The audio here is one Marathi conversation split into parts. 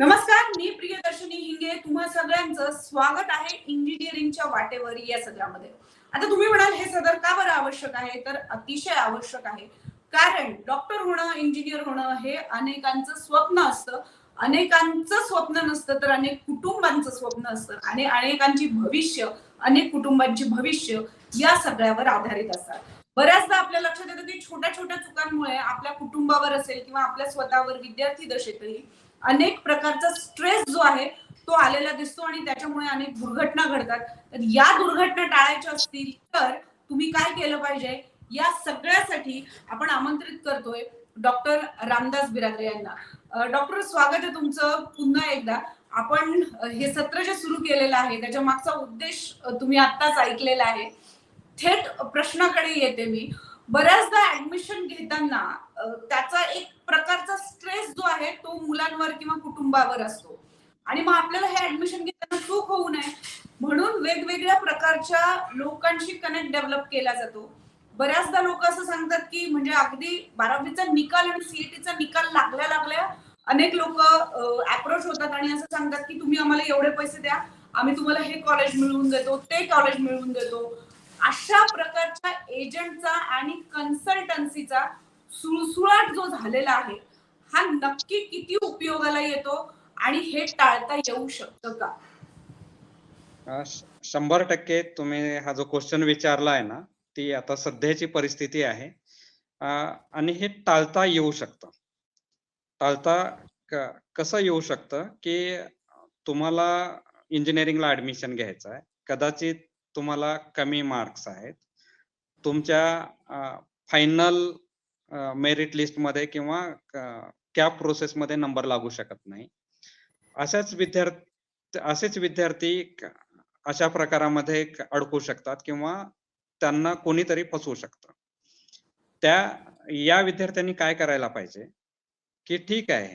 नमस्कार मी प्रियदर्शनी हिंगे. तुम्हा सगळ्यांचं स्वागत आहे इंजिनिअरिंगच्या वाटेवर या सगळ्यामध्ये आता तुम्ही म्हणाल हे सदर का बरं आवश्यक आहे? तर अतिशय आवश्यक आहे. कारण डॉक्टर होणं इंजिनियर होणं हे अनेकांचं स्वप्न असतं. अनेकांचं स्वप्न नसतं तर अनेक कुटुंबांचं स्वप्न असतं. आणि अनेकांची भविष्य अनेक कुटुंबांची भविष्य या सगळ्यावर आधारित असतात. बऱ्याचदा आपल्या लक्षात येतं की छोट्या छोट्या चुकांमुळे आपल्या कुटुंबावर असेल किंवा आपल्या स्वतःवर विद्यार्थी दशेतही अनेक प्रकारचा स्ट्रेस जो आहे तो आलेला दिसतो आणि त्याच्यामुळे अनेक दुर्घटना घडतात. तर या दुर्घटना टाळायच्या असतील तर तुम्ही काय केलं पाहिजे? या सगळ्यासाठी आपण आमंत्रित करतोय डॉक्टर रामदास बिरादरे यांना. डॉक्टर स्वागत आहे तुमचं. पुन्हा एकदा आपण हे सत्र जे सुरू केलेलं आहे त्याच्या मागचा उद्देश तुम्ही आत्ताच ऐकलेला आहे. थेट प्रश्नाकडे येते मी. बऱ्याचदा ऍडमिशन घेताना त्याचा एक प्रकारचा स्ट्रेस जो आहे तो मुलांवर किंवा कुटुंबावर असतो. आणि मग आपल्याला हे ऍडमिशन घेताना चूक होऊ नये. म्हणून वेगवेगळ्या प्रकारच्या लोकांशी कनेक्ट डेव्हलप केला जातो. बऱ्याचदा लोक असं सांगतात की म्हणजे अगदी बारावीचा निकाल आणि सीईटीचा निकाल लागल्या लागल्या अनेक लोक अप्रोच होतात आणि असं सांगतात की तुम्ही आम्हाला एवढे पैसे द्या. आम्ही तुम्हाला हे कॉलेज मिळवून देतो ते कॉलेज मिळवून देतो. अशा प्रकारच्या एजंटचा आणि कन्सल्टन्सीचा सुळसुळाट जो झालेला आहे हा नक्की किती उपयोगाला येतो आणि हे टाळता येऊ शकतं का? शंभर टक्के तुम्ही हा जो क्वेश्चन विचारला आहे ना ती आता सध्याची परिस्थिती आहे. आणि हे टाळता येऊ शकतं. टाळता कसं येऊ शकतं की तुम्हाला इंजिनिअरिंगला ऍडमिशन घ्यायचं आहे कदाचित तुम्हाला कमी मार्क्स आहेत. तुमच्या फायनल मेरिट लिस्टमध्ये किंवा कॅप प्रोसेसमध्ये नंबर लागू शकत नाही. अशाच विद्यार्थी असेच विद्यार्थी अशा प्रकारामध्ये अडकू शकतात किंवा त्यांना कोणीतरी फसवू शकतं. त्या या विद्यार्थ्यांनी काय करायला पाहिजे? की ठीक आहे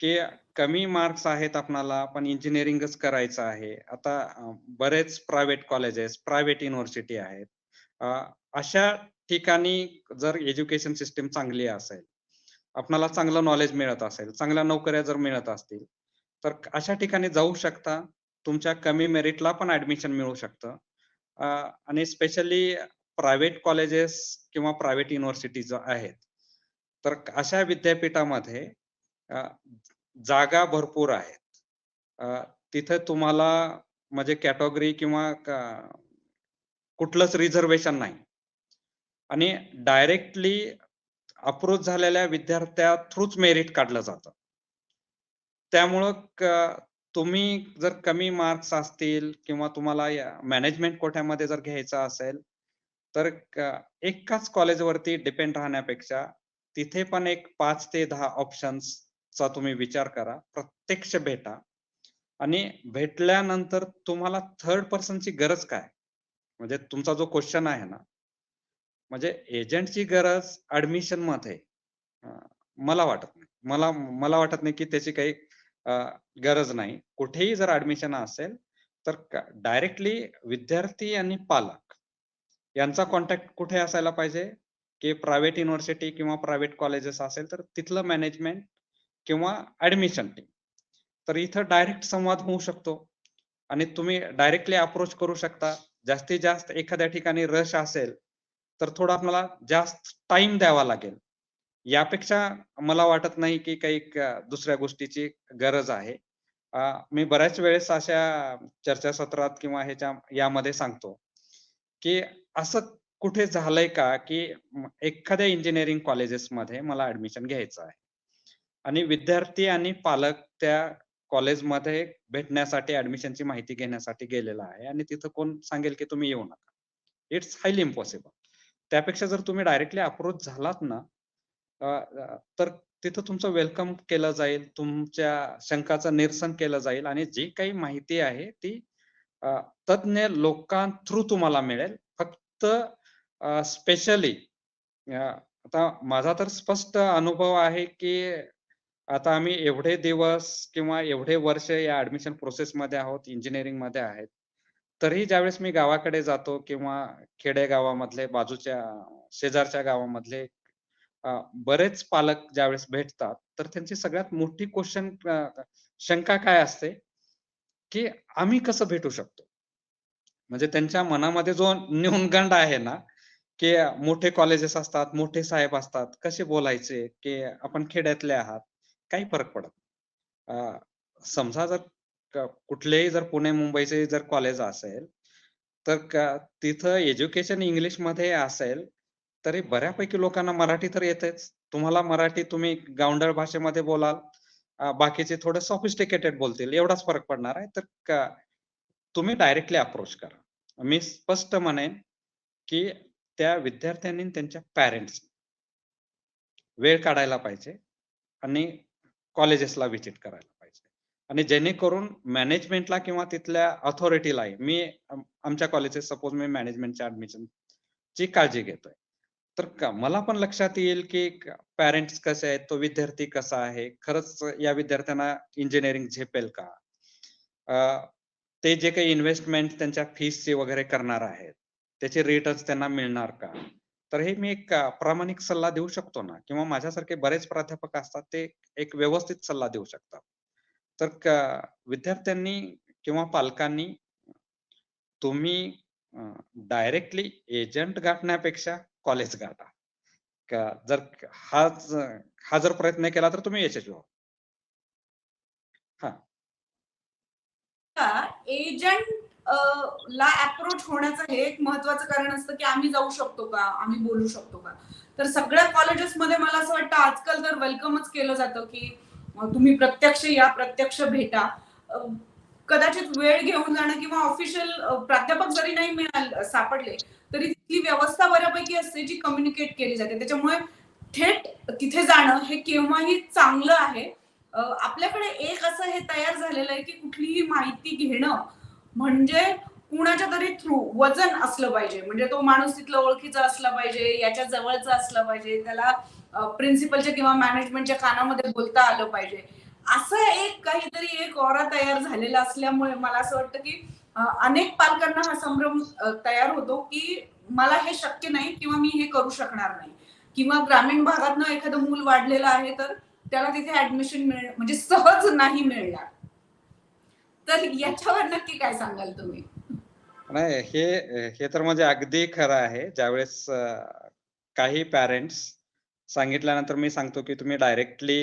की कमी मार्क्स आहेत आपणाला पण इंजिनिअरिंगच करायचं आहे. आता बरेच प्रायव्हेट कॉलेजेस प्रायव्हेट युनिव्हर्सिटी आहेत. अशा ठिकाणी जर एज्युकेशन सिस्टीम चांगली असेल आपणाला चांगलं नॉलेज मिळत असेल चांगल्या नोकऱ्या जर मिळत असतील तर अशा ठिकाणी जाऊ शकता. तुमच्या कमी मेरिटला पण ऍडमिशन मिळू शकतं. आणि स्पेशली प्रायव्हेट कॉलेजेस किंवा प्रायव्हेट युनिव्हर्सिटीज आहेत. तर अशा विद्यापीठामध्ये जागा भरपूर आहेत. तिथे तुम्हाला म्हणजे कॅटेगरी किंवा कुठलंच रिझर्वेशन नाही. आणि डायरेक्टली अप्रोच झालेल्या विद्यार्थ्या थ्रूच मेरिट काढलं जातं. त्यामुळं तुम्ही जर कमी मार्क्स असतील किंवा तुम्हाला मॅनेजमेंट कोट्यामध्ये जर घ्यायचं असेल तर एकाच कॉलेजवरती डिपेंड राहण्यापेक्षा तिथे पण एक पाच ते दहा ऑप्शन्स चा तुम्ही विचार करा प्रत्यक्ष भेटा. आणि भेटल्यानंतर तुम्हाला थर्ड पर्सनची गरज काय? म्हणजे तुमचा जो क्वेश्चन आहे ना म्हणजे एजंटची गरज ऍडमिशनमध्ये. मला वाटत नाही. मला मला वाटत नाही की त्याची काही गरज नाही. कुठेही जर ऍडमिशन असेल तर डायरेक्टली विद्यार्थी आणि पालक यांचा कॉन्टॅक्ट कुठे असायला पाहिजे? की प्रायव्हेट युनिव्हर्सिटी किंवा प्रायव्हेट कॉलेजेस असेल तर तिथलं मॅनेजमेंट किंवा ऍडमिशन टीम तर इथं डायरेक्ट संवाद होऊ शकतो. आणि तुम्ही डायरेक्टली अप्रोच करू शकता. जास्तीत जास्त एखाद्या ठिकाणी रश असेल तर थोडा आपल्याला जास्त टाइम द्यावा लागेल. यापेक्षा मला वाटत नाही की काही दुसऱ्या गोष्टीची गरज आहे. मी बऱ्याच वेळेस अशा चर्चासत्रात किंवा ह्याच्या यामध्ये सांगतो की असं कुठे झालंय का की एखाद्या इंजिनिअरिंग कॉलेजेसमध्ये मला ऍडमिशन घ्यायचं आहे. आणि विद्यार्थी आणि पालक त्या कॉलेजमध्ये भेटण्यासाठी ऍडमिशनची माहिती घेण्यासाठी गेलेला आहे. आणि तिथं कोण सांगेल की तुम्ही येऊ नका. इट्स हायली इम्पॉसिबल त्यापेक्षा जर तुम्ही डायरेक्टली अप्रोच झालात ना तर तिथं तुमचं वेलकम केलं जाईल तुमच्या शंकाचं निरसन केलं जाईल आणि जी काही माहिती आहे ती तज्ज्ञ लोकां थ्रू तुम्हाला मिळेल. फक्त स्पेशली आता माझा तर स्पष्ट अनुभव आहे की आता आम्ही एवढे दिवस किंवा एवढे वर्ष या ऍडमिशन प्रोसेस मध्ये आहोत इंजिनिअरिंगमध्ये आहेत. तरीही ज्यावेळेस मी गावाकडे जातो किंवा खेडेगावामधले बाजूच्या शेजारच्या गावामधले बरेच पालक ज्यावेळेस भेटतात तर त्यांची सगळ्यात मोठी क्वेश्चन शंका काय असते? की आम्ही कसं भेटू शकतो? म्हणजे त्यांच्या मनामध्ये जो न्यूनगंड आहे ना की मोठे कॉलेजेस असतात मोठे साहेब असतात कसे बोलायचे की आपण खेड्यातले आहात काही फरक पडत समजा जर कुठलेही जर पुणे मुंबईचे जर कॉलेज असेल तर तिथं एज्युकेशन इंग्लिशमध्ये असेल तरी बऱ्यापैकी लोकांना मराठी तर येतेच. तुम्हाला मराठी तुम्ही गावंडळ भाषेमध्ये बोलाल बाकीचे थोडं सॉफिस्टिकेटेड बोलतील एवढाच फरक पडणार आहे. तर तुम्ही डायरेक्टली अप्रोच करा. मी स्पष्ट म्हणेन की त्या विद्यार्थ्यांनी त्यांच्या पॅरेंट्स वेळ काढायला पाहिजे आणि कॉलेजेसला व्हिजिट करायला पाहिजे. आणि जेणेकरून मॅनेजमेंटला किंवा तिथल्या ऑथॉरिटीला मी आमच्या कॉलेजेस सपोज मी मॅनेजमेंटच्या ऍडमिशन ची काळजी घेतोय. तर मला पण लक्षात येईल की पॅरेंट्स कसे आहेत तो विद्यार्थी कसा आहे? खरंच या विद्यार्थ्यांना इंजिनिअरिंग झेपेल का? ते जे काही इन्व्हेस्टमेंट त्यांच्या फीसची वगैरे करणार आहेत त्याचे रिटर्न्स त्यांना मिळणार का? तर हे मी एक प्रामाणिक सल्ला देऊ शकतो ना? किंवा माझ्यासारखे बरेच प्राध्यापक असतात ते एक व्यवस्थित सल्ला देऊ शकतात. तर विद्यार्थ्यांनी किंवा पालकांनी तुम्ही डायरेक्टली एजंट गाठण्यापेक्षा कॉलेज गाठा. का जर हाच हा जर प्रयत्न केला तर तुम्ही यशस्वी हा. एजंट ला अप्रोच होण्याचं हे एक महत्वाचं कारण असतं की आम्ही जाऊ शकतो का? आम्ही बोलू शकतो का? तर सगळ्या कॉलेजेसमध्ये मला असं वाटतं आजकाल तर वेलकमच केलं जातं की तुम्ही प्रत्यक्ष या प्रत्यक्ष भेटा. कदाचित वेळ घेऊन जाणं किंवा ऑफिशियल प्राध्यापक जरी नाही मिळाल सापडले तरी तिथली व्यवस्था बऱ्यापैकी असते जी कम्युनिकेट केली जाते. त्याच्यामुळे थेट तिथे जाणं हे केव्हाही चांगलं आहे. आपल्याकडे एक असं हे तयार झालेलं आहे की कुठलीही माहिती घेणं म्हणजे कुणाच्या तरी थ्रू वजन असलं पाहिजे. म्हणजे तो माणूस तिथला ओळखीचा असला पाहिजे याच्या जवळचा असला पाहिजे त्याला प्रिन्सिपलच्या किंवा मॅनेजमेंटच्या कानामध्ये बोलता आलं पाहिजे. असं एक काहीतरी एक ओरा तयार झालेला असल्यामुळे मला असं वाटतं की अनेक पालकांना हा संभ्रम तयार होतो की मला हे शक्य नाही किंवा मी हे करू शकणार नाही. किंवा ग्रामीण भागातनं एखादं मूल वाढलेलं आहे तर त्याला तिथे ऍडमिशन मिळ म्हणजे सहज नाही मिळणार. तर याच्यावर नक्की काय सांगाल तुम्ही? नाही हे हे तर म्हणजे अगदी खरं आहे. ज्यावेळेस काही पॅरेंट्स सांगितल्यानंतर मी सांगतो की तुम्ही डायरेक्टली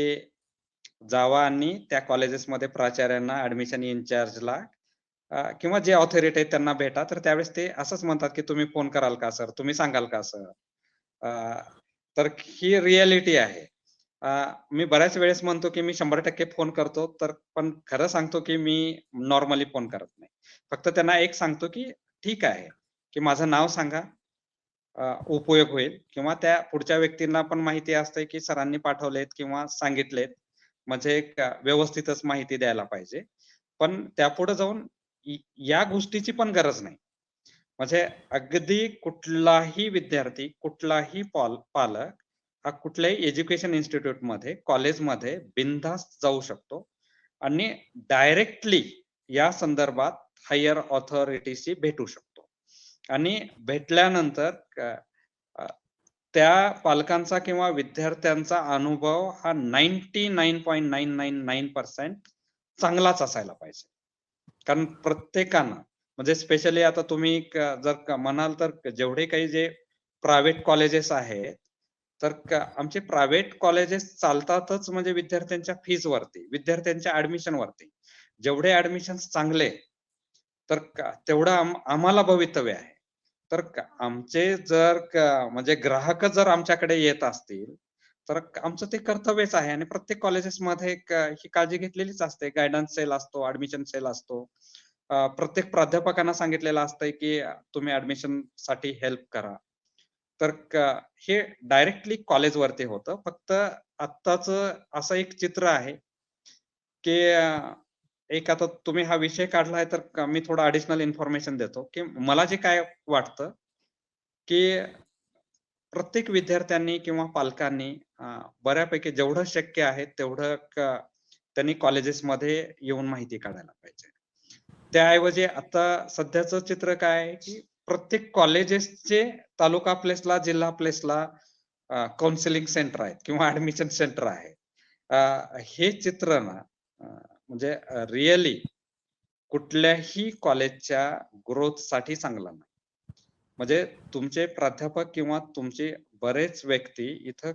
जावा आणि त्या कॉलेजेसमध्ये प्राचार्यांना ऍडमिशन इन्चार्जला किंवा जे ऑथॉरिटी आहेत त्यांना भेटा. तर त्यावेळेस ते असंच म्हणतात की तुम्ही फोन कराल का सर तुम्ही सांगाल का सर तर ही रियालिटी आहे. मी बऱ्याच वेळेस म्हणतो की मी शंभर टक्के फोन करतो तर पण खरं सांगतो की मी नॉर्मली फोन करत नाही. फक्त त्यांना एक सांगतो की ठीक आहे की माझं नाव सांगा. उपयोग होईल किंवा त्या पुढच्या व्यक्तींना पण माहिती असते की सरांनी पाठवलेत किंवा सांगितलेत. म्हणजे एक व्यवस्थितच माहिती द्यायला पाहिजे. पण त्यापुढे जाऊन या गोष्टीची पण गरज नाही. म्हणजे अगदी कुठलाही विद्यार्थी कुठलाही पालक हा कुठल्याही एज्युकेशन इन्स्टिट्यूटमध्ये कॉलेजमध्ये बिनधास्त जाऊ शकतो. आणि डायरेक्टली या संदर्भात हायर ऑथॉरिटीशी भेटू शकतो. आणि भेटल्यानंतर त्या पालकांचा किंवा विद्यार्थ्यांचा अनुभव हा ninety nine point nine nine nine percent चांगलाच असायला पाहिजे. कारण प्रत्येकानं म्हणजे स्पेशली आता तुम्ही जर म्हणाल तर जेवढे काही जे प्रायव्हेट कॉलेजेस आहेत तर आमचे प्रायव्हेट कॉलेजेस चालतातच म्हणजे विद्यार्थ्यांच्या फीज वरती विद्यार्थ्यांच्या ऍडमिशन वरती. जेवढे ऍडमिशन चांगले तर तेवढं आम- आम्हाला भवितव्य आहे. तर आमचे जर म्हणजे ग्राहक जर आमच्याकडे येत असतील तर आमचं ते कर्तव्यच आहे आणि प्रत्येक कॉलेजेसमध्ये ही काळजी घेतलेलीच असते. गायडन्स सेल असतो ऍडमिशन सेल असतो. प्रत्येक प्राध्यापकांना सांगितलेलं असतंय की तुम्ही ऍडमिशनसाठी हेल्प करा. तर हे डायरेक्टली कॉलेजवरती होतं. फक्त आत्ताच असं एक चित्र आहे की एक आता तुम्ही हा विषय काढला आहे तर मी थोडं अडिशनल इन्फॉर्मेशन देतो की मला जे काय वाटतं की प्रत्येक विद्यार्थ्यांनी किंवा पालकांनी बऱ्यापैकी जेवढं शक्य आहे तेवढं त्यांनी कॉलेजेसमध्ये येऊन माहिती काढायला पाहिजे. त्याऐवजी आता सध्याचं चित्र काय आहे की प्रत्येक कॉलेजेसचे तालुका प्लेसला जिल्हा प्लेसला काउन्सिलिंग सेंटर आहेत किंवा ऍडमिशन सेंटर आहे. हे चित्र ना म्हणजे रिअली कुठल्याही कॉलेजच्या ग्रोथसाठी चांगलं नाही. म्हणजे तुमचे प्राध्यापक किंवा तुमचे बरेच व्यक्ती इथं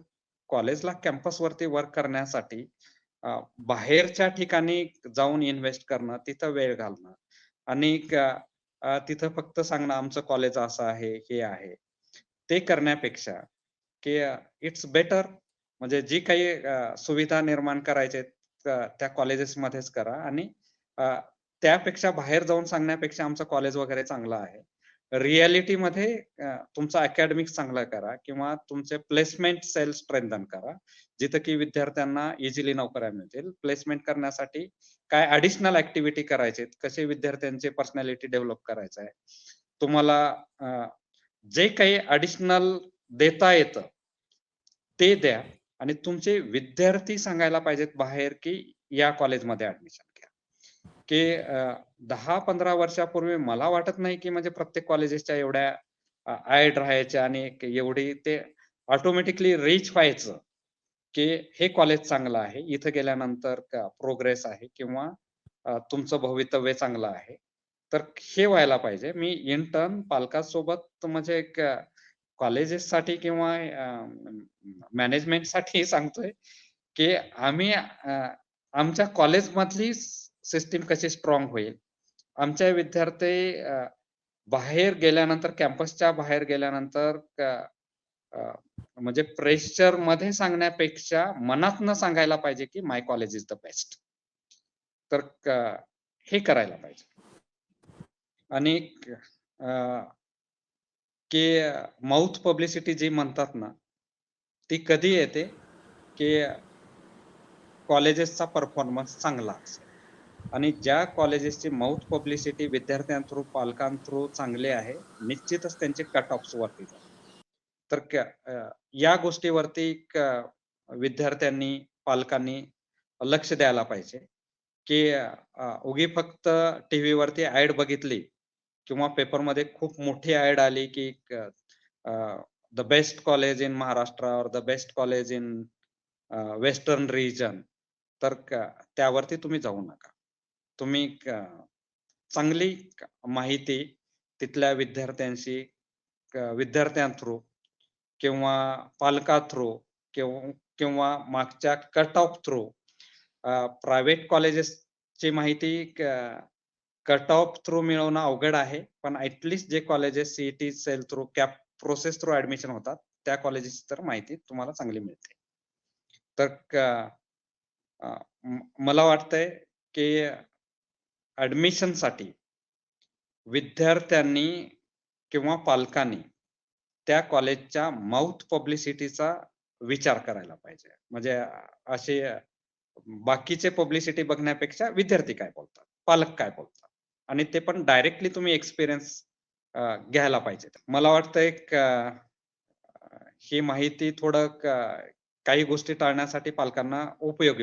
कॉलेजला कॅम्पसवरती वर्क करण्यासाठी बाहेरच्या ठिकाणी जाऊन इन्व्हेस्ट करणं तिथं वेळ घालणं आणि तिथं फक्त सांगणं आमचं कॉलेज असं आहे हे आहे. ते करण्यापेक्षा की इट्स बेटर म्हणजे जी काही सुविधा निर्माण करायचे त्या कॉलेजेसमध्येच करा आणि त्यापेक्षा बाहेर जाऊन सांगण्यापेक्षा आमचं कॉलेज वगैरे चांगलं आहे. रियालिटी मध्ये अकॅडमिक चांगला करा किंवा तुमचे प्लेसमेंट सेल स्ट्रेंथन करा जिथं की विद्यार्थ्यांना इझिली नोकऱ्या मिळतील. प्लेसमेंट करण्यासाठी काय ऍडिशनल ऍक्टिव्हिटी करायचे कसे विद्यार्थ्यांचे पर्सनॅलिटी डेव्हलप करायचं आहे तुम्हाला जे काही ऍडिशनल देता येतं ते द्या आणि तुमचे विद्यार्थी सांगायला पाहिजेत बाहेर की या कॉलेजमध्ये ऍडमिशन घ्या. की दहा पंधरा वर्षापूर्वी मला वाटत नाही की म्हणजे प्रत्येक कॉलेजेसच्या एवढ्या आयड राहायच्या आणि एवढी ते ऑटोमॅटिकली रीच व्हायचं की हे कॉलेज चांगलं आहे. इथं गेल्यानंतर प्रोग्रेस आहे किंवा तुमचं भवितव्य चांगलं आहे. तर हे व्हायला पाहिजे. मी इंटर्न पालकांसोबत म्हणजे एक कॉलेजेस साठी किंवा मॅनेजमेंटसाठी सांगतोय की आम्ही आमच्या कॉलेज मधली सिस्टीम कशी स्ट्रॉंग होईल. आमच्या विद्यार्थी बाहेर गेल्यानंतर कॅम्पसच्या बाहेर गेल्यानंतर म्हणजे प्रेशरमध्ये सांगण्यापेक्षा मनातनं सांगायला पाहिजे की my college is the best तर हे करायला पाहिजे. आणि की माउथ पब्लिसिटी जी म्हणतात ना ती कधी येते? की कॉलेजेसचा परफॉर्मन्स चांगला असतो. आणि ज्या कॉलेजेसची माउथ पब्लिसिटी विद्यार्थ्यां थ्रू पालकां थ्रू चांगले आहे निश्चितच त्यांचे कट ऑफ्स वरती तर या गोष्टीवरती विद्यार्थ्यांनी पालकांनी लक्ष द्यायला पाहिजे की उगी फक्त टीव्ही वरती ऍड बघितली किंवा पेपरमध्ये खूप मोठी ऍड आली की the best college in Maharashtra और the best college in western region तर त्यावरती तुम्ही जाऊ नका. तुम्ही चांगली माहिती तिथल्या विद्यार्थ्यांशी विद्यार्थ्यां थ्रू किंवा पालका थ्रू किंवा किंवा मागच्या कट ऑफ थ्रू प्रायव्हेट कॉलेजेसची माहिती कट ऑफ थ्रू मिळवणं अवघड आहे. पण ऍटलिस्ट जे colleges CET cell through CAP process through admission होतात त्या कॉलेजेसची तर माहिती तुम्हाला चांगली मिळते. तर मला वाटतंय की ऍडमिशनसाठी विद्यार्थ्यांनी किंवा पालकांनी त्या कॉलेजच्या माउथ पब्लिसिटीचा विचार करायला पाहिजे. म्हणजे असे बाकीचे पब्लिसिटी बघण्यापेक्षा विद्यार्थी काय बोलतात पालक काय बोलतात? आणि ते पण डायरेक्टली तुम्ही एक्सपिरियन्स घ्यायला पाहिजे. मला वाटतं एक ही माहिती थोडं काही गोष्टी टाळण्यासाठी पालकांना उपयोगी